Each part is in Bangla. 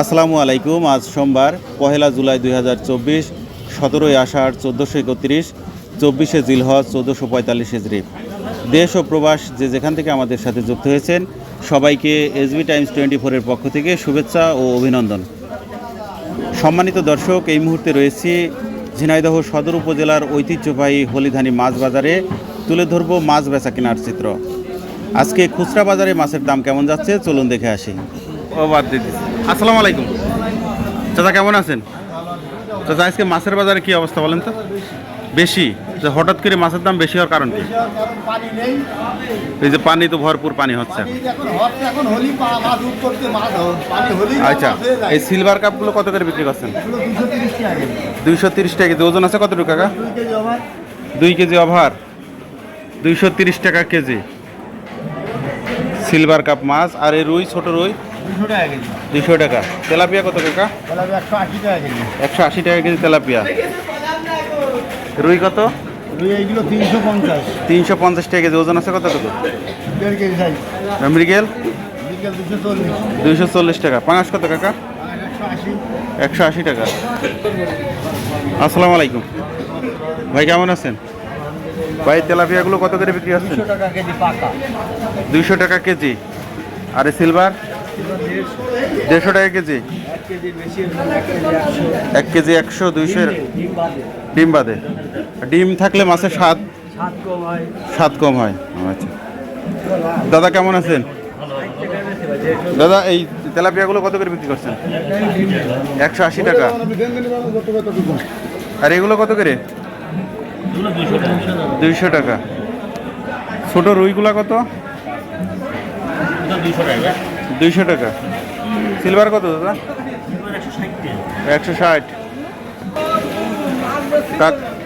আসসালামু আলাইকুম, আজ সোমবার, পহেলা জুলাই দুই হাজার চব্বিশ, সতেরোই আষাঢ় চোদ্দোশো একত্রিশ, চব্বিশে জিলহজ চোদ্দোশো পঁয়তাল্লিশ হিজড়ি দেশ ও প্রবাস যে যেখান থেকে আমাদের সাথে যুক্ত হয়েছেন, সবাইকে এসবি টাইমস টোয়েন্টি ফোরের পক্ষ থেকে শুভেচ্ছা ও অভিনন্দন। সম্মানিত দর্শক, এই মুহূর্তে রয়েছি ঝিনাইদহ সদর উপজেলার ঐতিহ্যবাহী হলিধানি মাছ বাজারে, তুলে ধরব মাছ বেচা কেনার চিত্র। আজকে খুচরা বাজারে মাছের দাম কেমন যাচ্ছে? চলুন দেখে আসি। ও বাদ দিচ্ছি। আসসালামু আলাইকুম। চাচা কেমন আছেন? চাচা, আজকে মাছের বাজারে কি অবস্থা বলেন তো? বেশি? যে হঠাৎ করে মাছের দাম বেশি হওয়ার কারণ কি? এই যে পানি তো ভরপুর পানি হচ্ছে। আচ্ছা এই সিলভার কাপগুলো কত করে বিক্রি করছেন? টাকা। দুইশো তিরিশ টাকা কেজি। ওজন আছে কেজি আমার দুই কেজি অভার দুইশো তিরিশ টাকা কেজি। সিলভার কাপ মাছ আর এই রুই, ছোট রুই। দুশো টাকা তেলাপিয়া কত কাকা? একশো আশি টাকা একশো আশি টাকা কেজি তেলাপিয়া। রুই কত? এইগুলো তিনশো পঞ্চাশ। তিনশো পঞ্চাশ টাকা কেজি। ওজন আছে কেজি সাইজ মৃগেল? দুইশো চল্লিশ। টাকা। পাঙাশ কত কাকা? একশো আশি। টাকা। আসসালামু আলাইকুম। ভাই কেমন আছেন? ভাই তেলাপিয়াগুলো কত করে বিক্রি পাকা। দুইশো টাকা কেজি। আর সিলভার দেড়শো টাকা কেজি? এক কেজি একশো এক দুইশো ডিম বাদে। ডিম থাকলে মাছের স্বাদ? স্বাদ কম হয়। আচ্ছা। দাদা, কেমন আছেন? দাদা, এই তেলাপিয়াগুলো কত করে বিক্রি করছেন? একশো আশি টাকা। আর এগুলো কত করে? দুইশো টাকা। ছোট রুইগুলা কত? দুইশো টাকা সিলভার কত দাদা? একশো ষাট।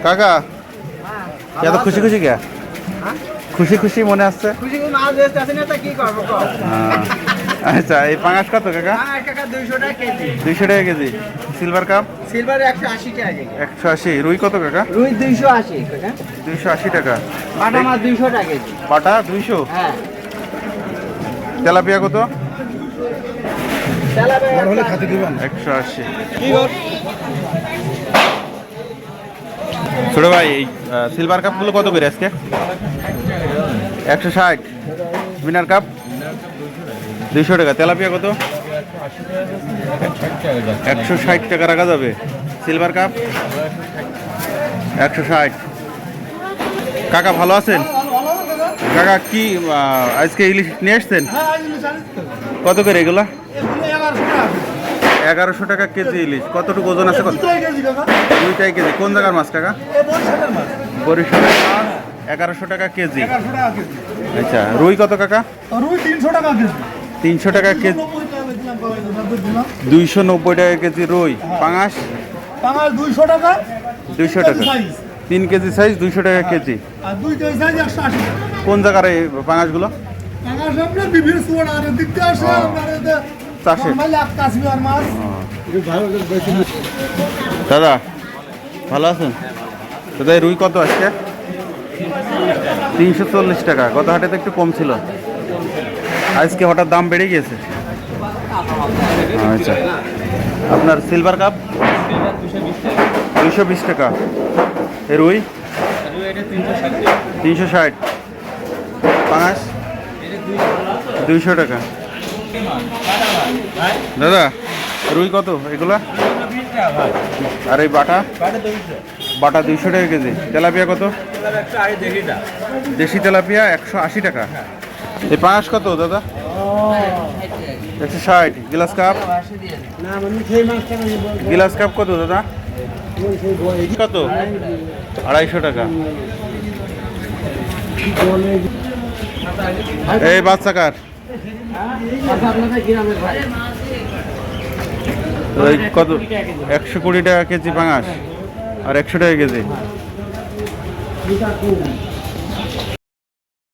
কাকা? এত খুশি খুশি কে? খুশি খুশি মনে আসছে? আচ্ছা এই পাঙাশ কত কাকা? টাকা দুইশো টাকা কেজি। দুইশো টাকা সিলভার কাপ? সিলভার একশো আশি টাকা একশো আশি। রুই কত কাকা? রুই দুইশো আশি দুইশো আশি টাকা। মাছ দুইশো টাকা কেজি। পাটা দুইশো? হ্যাঁ। তেলাপিয়া কত? একশো আশি। ছোট ভাই এই সিলভার কাপগুলো কত করে আজকে? একশো ষাট। মিনার কাপ দুইশো টাকা। তেলাপিয়া কত? একশো ষাট টাকা রাখা যাবে। সিলভার কাপ একশো ষাট। কাকা ভালো আছেন? কাকা কি আজকে ইলিশ নিয়ে আসছেন? কত করে এগুলা? এগারোশো টাকা কেজি। ইলিশ। কতটুকু ওজন আছে কত? দুইটাই কেজি কোন জায়গার মাছ কাকা? বরিশালের মাছ। এগারোশো টাকা কেজি। আচ্ছা রুই কত কাকা? রুই তিনশো টাকা কেজি। তিনশো টাকা কেজি। দুইশো নব্বই টাকা কেজি রুই। পাঙাশ? পাঙাশ দুইশো টাকা। দুইশো টাকা। তিন কেজি সাইজ দুইশো টাকা কেজি। দুই কেজি কোন জায়গার এই পাঙাশগুলো? বিভিন্ন সুয়ার আর দিকতে আসে ও। আপনার এতে চাষে নরমালি এক কাশ্মীর মাছ। দাদা ভালো আছেন? দাদা এই রুই কত আজকে? তিনশো চল্লিশ টাকা। গত হাটে তো একটু কম ছিল। আজকে হঠাৎ দাম বেড়ে গিয়েছে। আচ্ছা। আপনার সিলভার কাপ দুইশো বিশ টাকা। এ রুই? তিনশো ষাট। পাঁচ দুইশো টাকা। দাদা, রুই কত? এগুলা? আর এই বাটা? বাটা দুইশো টাকা কেজি। তেলাপিয়া কত? দেশি তেলাপিয়া একশো আশি টাকা। এই পাঁচ কত, দাদা? একশো ষাট। Glass cup? গ্লাস কাপ কত, দাদা? কত? আড়াইশো টাকা। এই বাচ্চা কার? ওই কত একশো কুড়ি টাকা কেজি পাঙাশ আর একশো টাকা কেজি।